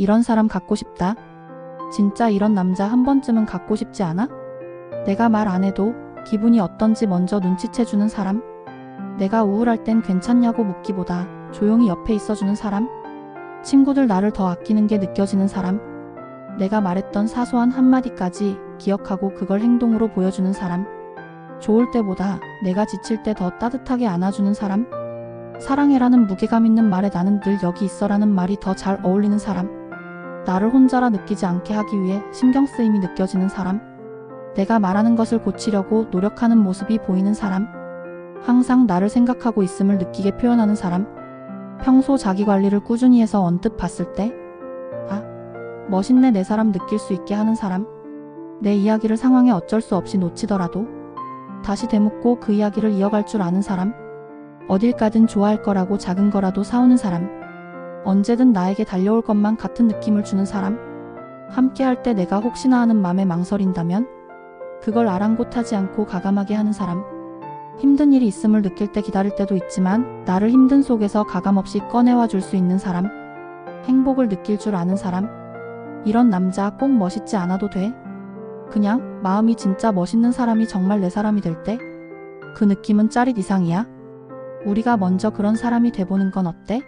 이런 사람 갖고 싶다. 진짜 이런 남자 한 번쯤은 갖고 싶지 않아? 내가 말 안 해도 기분이 어떤지 먼저 눈치채주는 사람? 내가 우울할 땐 괜찮냐고 묻기보다 조용히 옆에 있어주는 사람? 친구들 나를 더 아끼는 게 느껴지는 사람? 내가 말했던 사소한 한마디까지 기억하고 그걸 행동으로 보여주는 사람? 좋을 때보다 내가 지칠 때 더 따뜻하게 안아주는 사람? 사랑해라는 무게감 있는 말에 나는 늘 여기 있어라는 말이 더 잘 어울리는 사람? 나를 혼자라 느끼지 않게 하기 위해 신경 쓰임이 느껴지는 사람? 내가 말하는 것을 고치려고 노력하는 모습이 보이는 사람? 항상 나를 생각하고 있음을 느끼게 표현하는 사람? 평소 자기 관리를 꾸준히 해서 언뜻 봤을 때, 아, 멋있네 내 사람 느낄 수 있게 하는 사람? 내 이야기를 상황에 어쩔 수 없이 놓치더라도, 다시 되묻고 그 이야기를 이어갈 줄 아는 사람? 어딜 가든 좋아할 거라고 작은 거라도 사오는 사람? 언제든 나에게 달려올 것만 같은 느낌을 주는 사람? 함께 할 때 내가 혹시나 하는 맘에 망설인다면? 그걸 아랑곳하지 않고 가감하게 하는 사람? 힘든 일이 있음을 느낄 때 기다릴 때도 있지만 나를 힘든 속에서 가감없이 꺼내와 줄 수 있는 사람? 행복을 느낄 줄 아는 사람? 이런 남자 꼭 멋있지 않아도 돼? 그냥 마음이 진짜 멋있는 사람이 정말 내 사람이 될 때? 그 느낌은 짜릿 이상이야? 우리가 먼저 그런 사람이 돼보는 건 어때?